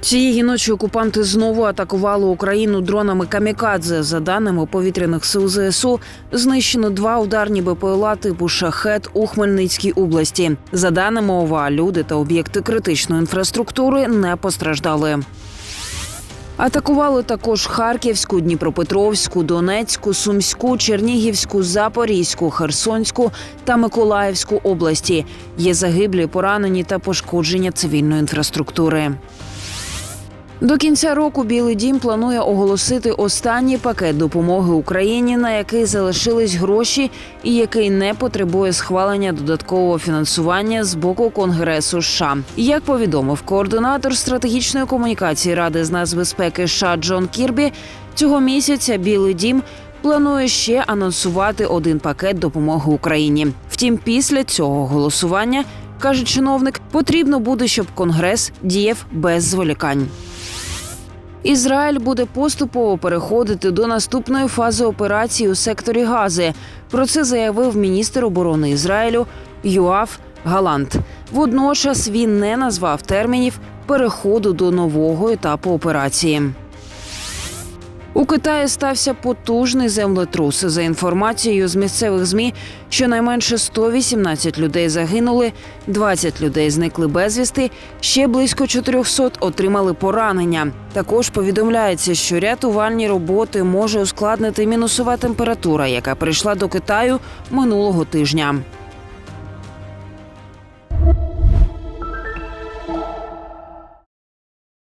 Цієї ночі окупанти знову атакували Україну дронами камікадзе. За даними повітряних сил ЗСУ, знищено два ударні БПЛА типу шахет у Хмельницькій області. За даними ОВА, люди та об'єкти критичної інфраструктури не постраждали. Атакували також Харківську, Дніпропетровську, Донецьку, Сумську, Чернігівську, Запорізьку, Херсонську та Миколаївську області. Є загиблі, поранені та пошкодження цивільної інфраструктури. До кінця року Білий Дім планує оголосити останній пакет допомоги Україні, на який залишились гроші, і який не потребує схвалення додаткового фінансування з боку Конгресу США. Як повідомив координатор стратегічної комунікації Ради з нацбезпеки США Джон Кірбі, цього місяця Білий Дім. Планує ще анонсувати один пакет допомоги Україні. Втім, після цього голосування каже чиновник, потрібно буде, щоб конгрес діяв без зволікань. Ізраїль буде поступово переходити до наступної фази операції у секторі Гази. Про це заявив міністр оборони Ізраїлю Юав Галант. Водночас він не назвав термінів переходу до нового етапу операції. У Китаї стався потужний землетрус. За інформацією з місцевих змі, щонайменше 118 людей загинули, 20 людей зникли безвісти, ще близько 400 отримали поранення. Також повідомляється, що рятувальні роботи може ускладнити мінусова температура, яка прийшла до Китаю минулого тижня.